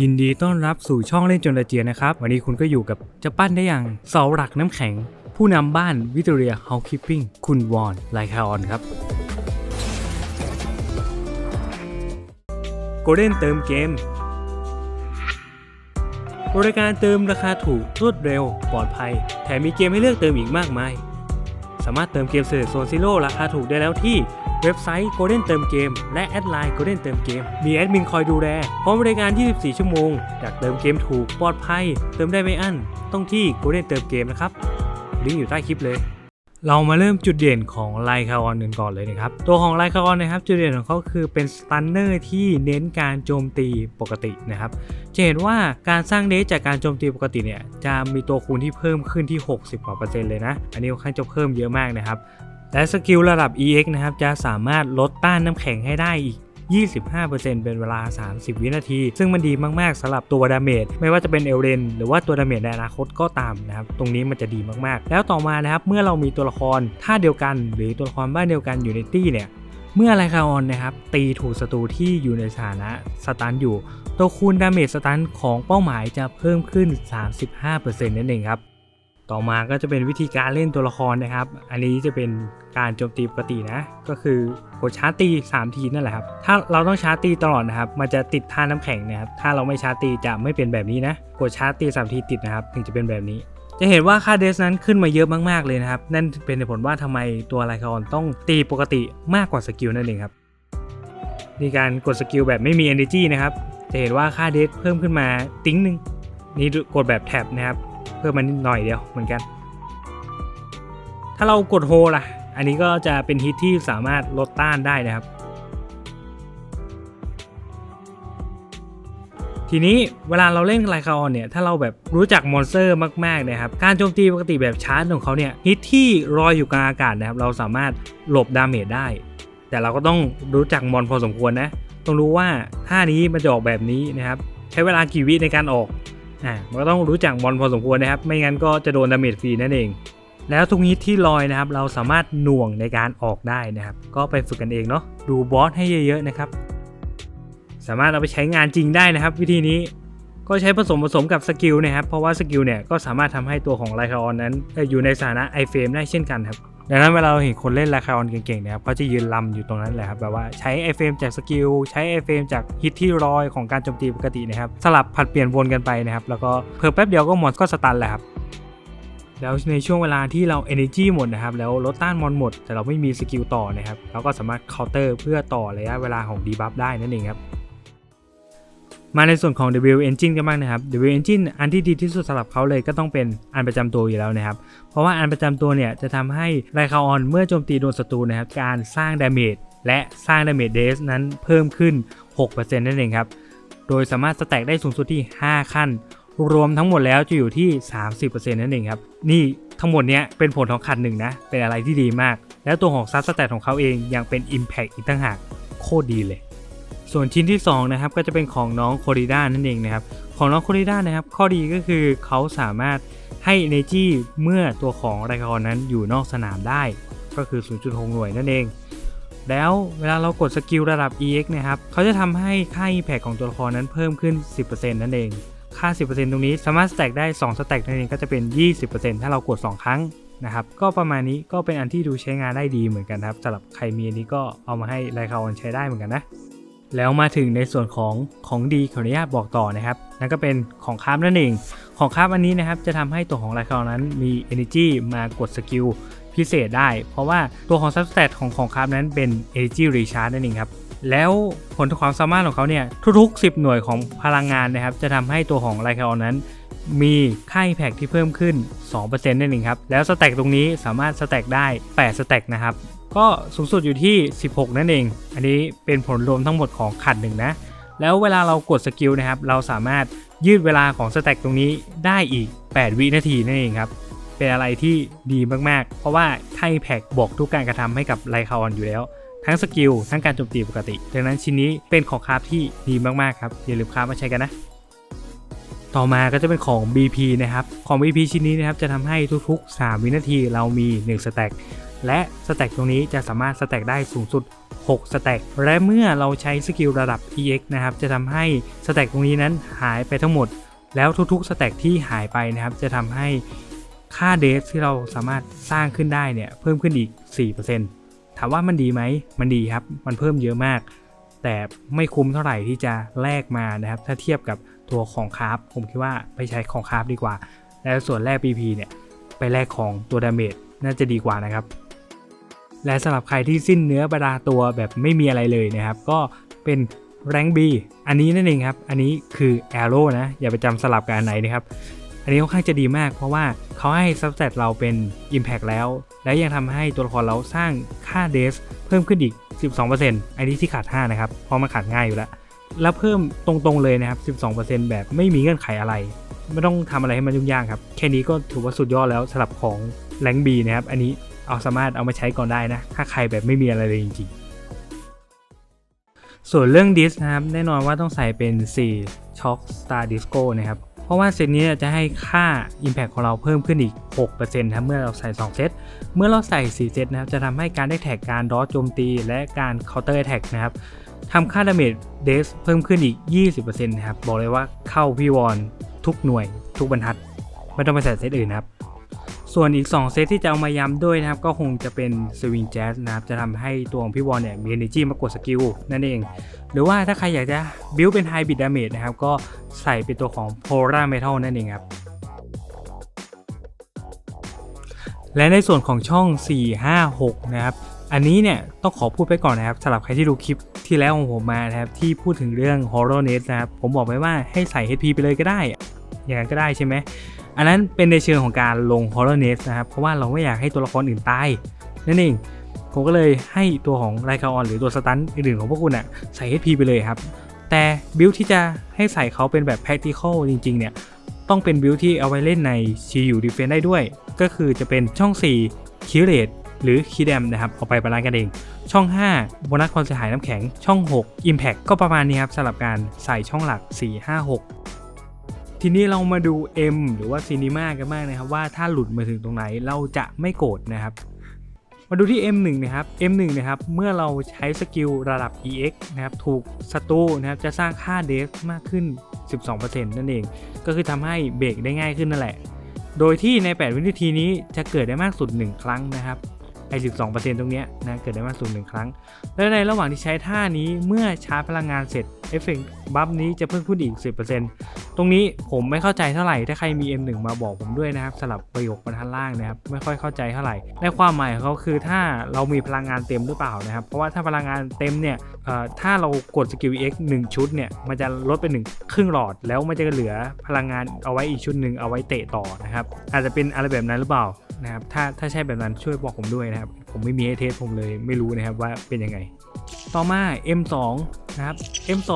ยินดีต้อนรับสู่ช่องเล่นจนระเจียนะครับ วันนี้คุณก็อยู่กับจะปั้นได้อย่างเสาหลักน้ำแข็ง ผู้นำบ้านวิตเรียเฮาคิปปิ้งคุณวอนไลคาออนครับโกลเด้นเติมเกม บริการเติมราคาถูกรวดเร็ว ปลอดภัย แถมมีเกมให้เลือกเติมอีกมากมาย สามารถเติมเกมเซเลโซนซิโร่ราคาถูกได้แล้วที่เว็บไซต์ Golden เติมเกม และแอดไลน์ Golden เติมเกม มีแอดมินคอยดูแล พร้อมบริการ 24 ชั่วโมง อยากเติมเกมถูกปลอดภัย เติมได้ไม่อั้น ต้องที่ Golden เติมเกมนะครับ ลิงก์อยู่ใต้คลิปเลย เรามาเริ่มจุดเด่นของไลคาออนกันก่อนเลยนะครับ ตัวของไลคาออนนะครับ จุดเด่นของเขาคือเป็นสตันเนอร์ที่เน้นการโจมตีปกตินะครับ จะเห็นว่าการสร้างเดชจากการโจมตีปกติเนี่ย จะมีตัวคูณที่เพิ่มขึ้นที่ 60กว่าเปอร์เซ็นต์เลยนะ อันนี้ค่อนข้างจะเพิ่มเยอะมากนะครับและสกิลระดับ EX นะครับ จะสามารถลดต้านน้ำแข็งให้ได้อีก 25%เป็นเวลา 30 วินาที ซึ่งมันดีมากๆสำหรับตัวดาเมจไม่ว่าจะเป็นเอลเรนหรือว่าตัวดาเมจในอนาคตก็ตามนะครับตรงนี้มันจะดีมากๆ แล้วต่อมานะครับเมื่อเรามีตัวละครท่าเดียวกัน หรือตัวละครบ้านเดียวกันอยู่ในตี้เนี่ยเมื่อไลคาออนนะครับตีถูกศัตรูที่อยู่ในสถานะสตันอยู่ ตัวคูณดาเมจสตันของเป้าหมายจะเพิ่มขึ้น 35%นั่นเองครับต่อมาก็จะเป็นวิธีการเล่นตัวละครนะครับ อันนี้จะเป็นการโจมตีปกตินะ ก็คือ กดชาร์จตี3ทีนั่นแหละครับ ถ้าเราต้องชาร์จตีตลอดนะครับ มันจะติดท่าน้ำแข็งนะครับ ถ้าเราไม่ชาร์จตีจะไม่เป็นแบบนี้นะ กดชาร์จตี3ทีติดนะครับ ถึงจะเป็นแบบนี้ จะเห็นว่าค่าเดสนั้นขึ้นมาเยอะมากๆเลยนะครับ นั่นเป็นเหตุผลว่าทำไมตัวไลคออนต้องตีปกติมากกว่าสกิลนั่นเองครับนี่การกดสกิลแบบไม่มี energy นะครับ จะเห็นว่าค่าเดสเพิ่มขึ้นมาติ้งหนึ่งนี่กดแบบแท็บนะครับ เพิ่มมานิดหน่อยเดียวเหมือนกัน ถ้าเรากดโฮล่ะ อันนี้ก็จะเป็นฮิตที่สามารถลดต้านได้นะครับ ทีนี้เวลาเราเล่นไลคาออนเนี่ย ถ้าเราแบบรู้จักมอนสเตอร์มากๆนะครับ การโจมตีปกติแบบชาร์จของเขาเนี่ยฮิตที่ลอยอยู่กลางอากาศนะครับ เราสามารถหลบดาเมจได้ แต่เราก็ต้องรู้จักมอนพอสมควรนะ ต้องรู้ว่าท่านี้มันจะออกแบบนี้นะครับ ใช้เวลากี่วิในการออกอ่ามันก็ต้องรู้จักบอลพอสมควรนะครับ ไม่งั้นก็จะโดนดาเมจฟรีนั่นเอง แล้วทุกนี้ที่ลอยนะครับ เราสามารถหน่วงในการออกได้นะครับ ก็ไปฝึกกันเองเนาะดูบอสให้เยอะๆนะครับ สามารถเอาไปใช้งานจริงได้นะครับ วิธีนี้ก็ใช้ผสมผสมกับสกิลนะครับ เพราะว่าสกิลเนี่ยก็สามารถทำให้ตัวของไลคาออนนั้นอยู่ในสถานะไอเฟรมได้เช่นกันครับดังนั้นเวลาเราเห็นคนเล่นไลคาออนเก่งๆนะครับเขาจะยืนลำอยู่ตรงนั้นแหละครับแบบว่าใช้ไอเฟรมจากสกิลใช้ไอเฟรมจากฮิตที่รอยของการโจมตีปกตินะครับ สลับผัดเปลี่ยนวนกันไปนะครับ แล้วก็เพิ่มแป๊บเดียวก็หมอนก็สตันแหละครับ แล้วในช่วงเวลาที่เรา energy หมดนะครับ แล้วลดต้านมอนหมด แต่เราไม่มีสกิลต่อนะครับ เราก็สามารถ counter เพื่อต่อระยะเวลาของ debuff ได้นั่นเองครับมาในส่วนของ W Engine กันบ้างนะครับ W Engine อันที่ดีที่สุดสำหรับเขาเลยก็ต้องเป็นอันประจำตัวอยู่แล้วนะครับ เพราะว่าอันประจำตัวเนี่ยจะทำให้ไรคาออนเมื่อโจมตีโดนศัตรูนะครับ การสร้างดาเมจและสร้างดาเมจเดสนั้นเพิ่มขึ้น 6%นั่นเองครับ โดยสามารถสแต็กได้สูงสุดที่ 5 ขั้น รวมทั้งหมดแล้วจะอยู่ที่ 30%นั่นเองครับ นี่ทั้งหมดเนี้ยเป็นผลของขัดหนึ่งนะ เป็นอะไรที่ดีมาก แล้วตัวของซับสแตทของเขาเองยังเป็น Impact อีกต่างหากโคตรดีเลย ส่วนชิ้นที่2นะครับก็จะเป็นของน้องโคริด้านั่นเองนะครับ ของน้องโคริด้านะครับข้อดีก็คือเขาสามารถให้ energy เมื่อตัวของไรคอนนั้นอยู่นอกสนามได้ ก็คือ 0.6 หน่วยนั่นเองแล้วเวลาเรากดสกิลระดับ EX นะครับ เขาจะทำให้ค่า impact ของตัวละครนั้นเพิ่มขึ้น 10%นั่นเอง ค่า 10%ตรงนี้สามารถสแต็กได้2สแต็กนั่นเองก็จะเป็น 20%ถ้าเรากด 2 ครั้งนะครับ ก็ประมาณนี้ก็เป็นอันที่ดูใช้งานได้ดีเหมือนกันครับสำหรับใครมีอันนี้ก็เอามาให้ไรคาออนใช้ได้เหมือนกันนะ แล้วมาถึงในส่วนของของดีขออนุญาตบอกต่อนะครับนั่นก็เป็นของคาฟนั่นเอง ของคาฟอันนี้นะครับจะทำให้ตัวของไลคานั้นมี energy มากดสกิล พิเศษได้ เพราะว่าตัวของ substat ของของคราฟนั้นเป็น energy recharge นั่นเองครับแล้วผลความสามารถของเขาเนี่ยทุกๆ 10 หน่วยของพลังงานนะครับ จะทำให้ตัวของไลคานั้น มีค่า impact ที่เพิ่มขึ้น 2%นั่นเองครับ แล้วสแต็กตรงนี้สามารถสแต็กได้ 8 สแต็กนะครับ ก็สูงสุดอยู่ที่ 16 นั่นเอง อันนี้เป็นผลรวมทั้งหมดของขัดหนึ่งนะ แล้วเวลาเรากดสกิลนะครับ เราสามารถยืดเวลาของสแต็กตรงนี้ได้อีก 8 วินาทีนั่นเองครับ เป็นอะไรที่ดีมากๆ เพราะว่าค่า impact บอกทุกการกระทำให้กับไลคาออนอยู่แล้วทั้งสกิลทั้งการโจมตีปกติ ดังนั้นชิ้นนี้เป็นของคราฟที่ดีมากๆครับ อย่าลืมคราฟมาใช้กันนะ ต่อมาก็จะเป็นของ BP นะครับ ของ BP ชิ้นนี้นะครับจะทำให้ทุกๆ 3 วินาทีเรามี 1 สแต็กและสแต็กตรงนี้จะสามารถสแต็กได้สูงสุด 6 สแต็กและเมื่อเราใช้สกิลระดับ EX นะครับจะทำให้สแต็กตรงนี้นั้นหายไปทั้งหมด แล้วทุกๆ สแต็กที่หายไปนะครับจะทำให้ ค่าเดสที่เราสามารถสร้างขึ้นได้เนี่ยเพิ่มขึ้นอีก 4%ถามว่ามันดีไหม มันดีครับ มันเพิ่มเยอะมาก แต่ไม่คุ้มเท่าไหร่ที่จะแลกมานะครับ ถ้าเทียบกับตัวของคราฟผมคิดว่าไปใช้ของคราฟดีกว่า แล้วส่วนแลก PP เนี่ยไปแลกของตัวดาเมจน่าจะดีกว่านะครับ และสำหรับใครที่สิ้นเนื้อประดาตัวแบบไม่มีอะไรเลยนะครับ ก็เป็นแรง B อันนี้นั่นเองครับ อันนี้คือ Arrow นะ อย่าไปจำสลับกับอันไหนนะครับ อันนี้ค่อนข้างจะดีมาก เพราะว่าเขาให้ซับเซตเราเป็น Impact แล้ว และยังทำให้ตัวละครเราสร้างค่าเดสเพิ่มขึ้นอีก 12%อันนี้ที่ขาด 5 นะครับ เพราะมันขาดง่ายอยู่แล้ว แล้วเพิ่มตรงๆเลยนะครับ 12%แบบไม่มีเงื่อนไขอะไร ไม่ต้องทำอะไรให้มันยุ่งยากครับ แค่นี้ก็ถือว่าสุดยอดแล้วสำหรับของแรงบีนะครับ อันนี้เอาสามารถเอามาใช้ก่อนได้นะ ถ้าใครแบบไม่มีอะไรเลยจริงๆ ส่วนเรื่องดิสนะครับ แน่นอนว่าต้องใส่เป็น 4 Shock Star Disco นะครับ เพราะว่าเซตนี้จะให้ค่า Impact ของเราเพิ่มขึ้นอีก6%ครับเมื่อเราใส่ 2 เซต เมื่อเราใส่ 4 เซตนะครับจะทำให้การได้แท็กการดอสโจมตี และการ Counter Attack นะครับทำค่าดาเมจเดสเพิ่มขึ้นอีก 20%นะครับบอกเลยว่าเข้าพี่วอนทุกหน่วยทุกบรรทัด ไม่ต้องไปใส่เซตอื่นนะครับ ส่วนอีก 2 เซตที่จะเอามาย้ำด้วยนะครับ ก็คงจะเป็น Swing Jazz นะครับ จะทำให้ตัวของพี่วอนเนี่ยมี energy มากดสกิลนั่นเอง หรือว่าถ้าใครอยากจะบิวเป็น High Bit Damage นะครับ ก็ใส่เป็นตัวของ Polar Metal นั่นเองครับ และในส่วนของช่อง 456 นะครับ อันนี้เนี่ยต้องขอพูดไปก่อนนะครับสำหรับใครที่ดูคลิปที่แล้วของผมมานะครับที่พูดถึงเรื่อง Horror Net นะครับผมบอกไว้ว่าให้ใส่ HP ไปเลยก็ได้ อย่างนั้นก็ได้ใช่ไหม อันนั้นเป็นในเชิงของการลง Horror Net นะครับ เพราะว่าเราไม่อยากให้ตัวละครอื่นตายนั่นเองผมก็เลยให้ตัวของไรคาออนหรือตัวสตันอื่นๆของพวกคุณอะใส่ HP ไปเลยครับ แต่บิลที่จะให้ใส่เขาเป็นแบบ practical จริงๆเนี่ยต้องเป็นบิลที่เอาไว้เล่นใน Shield Defense ได้ด้วย ก็คือจะเป็นช่อง 4 คิเลตหรือคีแดมนะครับเอาไปบาลานซ์กันเอง ช่อง5โบนัสความเสียหายน้ำแข็งช่อง 6 Impact ก็ประมาณนี้ครับสำหรับการใส่ช่องหลัก 4 5 6 ทีนี้เรามาดู M หรือว่าซีนีมากันบ้างนะครับว่าถ้าหลุดมาถึงตรงไหนเราจะไม่โกรธนะครับ มาดูที่ M1 นะครับ M1 นะครับเมื่อเราใช้สกิลระดับ EX นะครับถูกศัตรูนะครับจะสร้างค่าเดฟมากขึ้น 12%นั่นเอง ก็คือทำให้เบรกได้ง่ายขึ้นนั่นแหละ โดยที่ใน 8 วินาทีนี้จะเกิดได้มากสุด 1 ครั้งนะครับไอ้12%ตรงเนี้ยนะเกิดได้มากสุด1ครั้ง และในระหว่างที่ใช้ท่านี้เมื่อชาร์จพลังงานเสร็จ เอฟเฟกต์บัฟนี้จะเพิ่มขึ้นอีก 10%ตรงนี้ผมไม่เข้าใจเท่าไหร่ ถ้าใครมี M1 มาบอกผมด้วยนะครับสลับประโยคบรรทัดล่างนะครับ ไม่ค่อยเข้าใจเท่าไหร่ ในความหมายของเขาคือถ้าเรามีพลังงานเต็มหรือเปล่านะครับ เพราะว่าถ้าพลังงานเต็มเนี่ยถ้าเรากดสกิล X 1 ชุดเนี่ย มันจะลดเป็น1ครึ่งหลอด แล้วมันจะเหลือพลังงานเอาไว้อีกชุดหนึ่งเอาไว้เตะต่อนะครับ อาจจะเป็นอะไรแบบนั้นหรือเปล่านะครับ ถ้าถ้าใช่แบบนั้นช่วยบอกผมด้วยนะครับผมไม่มีให้เทสผมเลยไม่รู้นะครับว่าเป็นยังไง ต่อมา M2 นะครับ M2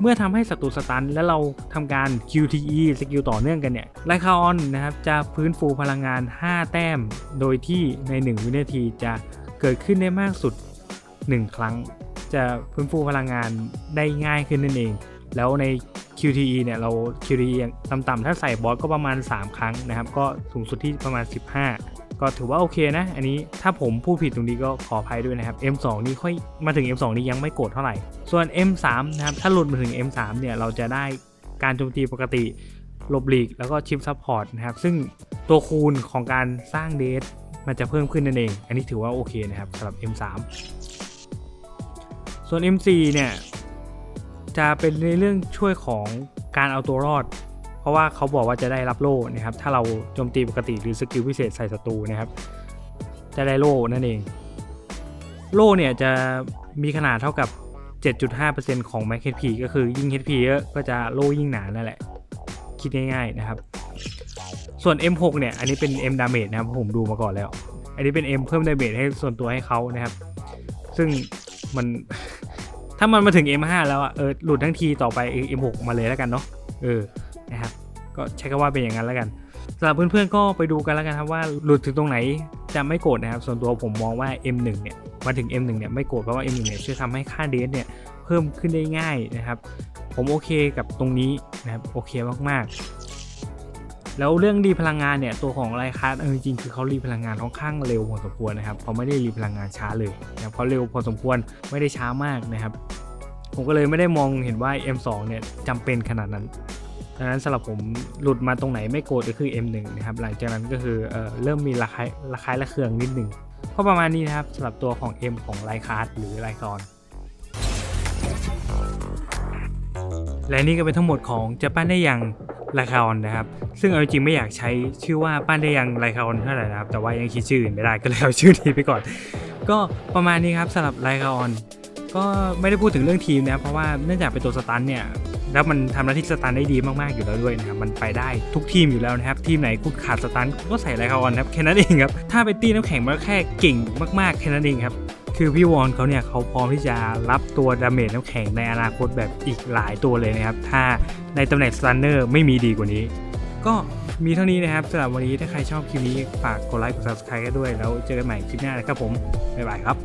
เมื่อทำให้ศัตรูสตัน และเราทำการ QTE สกิลต่อเนื่องกันเนี่ยไลคาออนนะครับจะฟื้นฟูพลังงาน 5 แต้ม โดยที่ใน 1 วินาทีจะเกิดขึ้นได้มากสุด 1 ครั้ง จะฟื้นฟูพลังงานได้ง่ายขึ้นนั่นเอง แล้วใน QTE เนี่ยเรา QTE ต่ำๆถ้าใส่บอสก็ประมาณ 3 ครั้งนะครับ ก็สูงสุดที่ประมาณ 15 ก็ถือว่าโอเคนะ อันนี้ถ้าผมพูดผิดตรงนี้ก็ขออภัยด้วยนะครับ M2 นี่ค่อยมาถึง M2 นี่ยังไม่โกรธเท่าไหร่ ส่วน M3 นะครับถ้าหลุดมาถึง M3 เนี่ยเราจะได้การโจมตีปกติหลบหลีกแล้วก็ชิปซัพพอร์ตนะครับ ซึ่งตัวคูณของการสร้างเดทมันจะเพิ่มขึ้นนั่นเอง อันนี้ถือว่าโอเคนะครับสำหรับ M3 ส่วน M4 เนี่ยจะเป็นในเรื่องช่วยของการเอาตัวรอด ราะว่าเขาบอกว่าจะได้รับโล่นะครับถ้าเราโจมตีปกติหรือสกิลพิเศษใส่ศัตรูนะครับ จะได้โล่นั่นเอง โล่เนี่ยจะมีขนาดเท่ากับ 7.5%ของ Max HP ก็คือยิ่ง HP เยอะก็จะโล่ยิ่งหนานั่นแหละ คิดง่ายๆนะครับ ส่วน M6 เนี่ยอันนี้เป็น M damage นะครับผมดูมาก่อนแล้ว อันนี้เป็น M เพิ่ม damage ให้ส่วนตัวให้เขานะครับ ซึ่งมันถ้ามันมาถึง M5 แล้วอะเออหลุดทั้งทีต่อไป M6 มาเลยแล้วกันเนาะเออ นะครับก็ใช้คำว่าเป็นอย่างนั้นแล้วกันสำหรับเพื่อนๆก็ไปดูกันแล้วกันครับว่าหลุดถึงตรงไหนจะไม่โกรธนะครับ ส่วนตัวผมมองว่า M1 เนี่ยมาถึง M1 เนี่ยไม่โกรธเพราะว่า M1 เนี่ยช่วยทำให้ค่าเดสเนี่ยเพิ่มขึ้นได้ง่ายนะครับ ผมโอเคกับตรงนี้นะครับโอเคมากๆ แล้วเรื่องรีพลังงานเนี่ยตัวของไลคาร์เออจริงๆคือเขารีพลังงานค่อนข้างเร็วพอสมควรนะครับเขาไม่ได้รีพลังงานช้าเลยนะครับเขาเร็วพอสมควรไม่ได้ช้ามากนะครับ ผมก็เลยไม่ได้มองเห็นว่า M2 เนี่ยจำเป็นขนาดนั้น ดังนั้นสำหรับผมหลุดมาตรงไหนไม่โกรธก็คือ M1 นะครับหลังจากนั้นก็คือเออเริ่มมีระคายระคายระเคืองนิดหนึ่งก็ประมาณนี้นะครับสำหรับตัวของ M ของไลคาร์ดหรือไลคอนและนี่ก็เป็นทั้งหมดของจะปั้นได้ย่างไลคาออนนะครับ ซึ่งเอาจริงไม่อยากใช้ชื่อว่าปั้นได้ย่างไลคาออนเท่าไหร่นะครับแต่ว่ายังคิดชื่ออื่นไม่ได้ก็เลยเอาชื่อนี้ไปก่อน ก็ประมาณนี้ครับสำหรับไลคาออนก็ไม่ได้พูดถึงเรื่องทีมนะเพราะว่าเนื่องจากเป็นตัวสตันเนี่ย แล้วมันทำหน้าที่สตันได้ดีมากๆอยู่แล้วด้วยนะครับมันไปได้ทุกทีมอยู่แล้วนะครับทีมไหนคุณขาดสตันคุณก็ใส่ไลคาออนครับแค่นั้นเองครับถ้าไปตีน้ำแข็งมันแค่เก่งมากๆแค่นั้นเองครับคือพี่วอนเขาเนี่ยเขาพร้อมที่จะรับตัวดาเมจน้ำแข็งในอนาคตแบบอีกหลายตัวเลยนะครับ ถ้าในตำแหน่งสตันเนอร์ไม่มีดีกว่านี้ ก็มีเท่านี้นะครับสำหรับวันนี้ถ้าใครชอบคลิปนี้ฝากกดไลค์กด subscribe กันด้วยแล้วเจอกันใหม่คลิปหน้านะครับผม บ๊ายบายครับ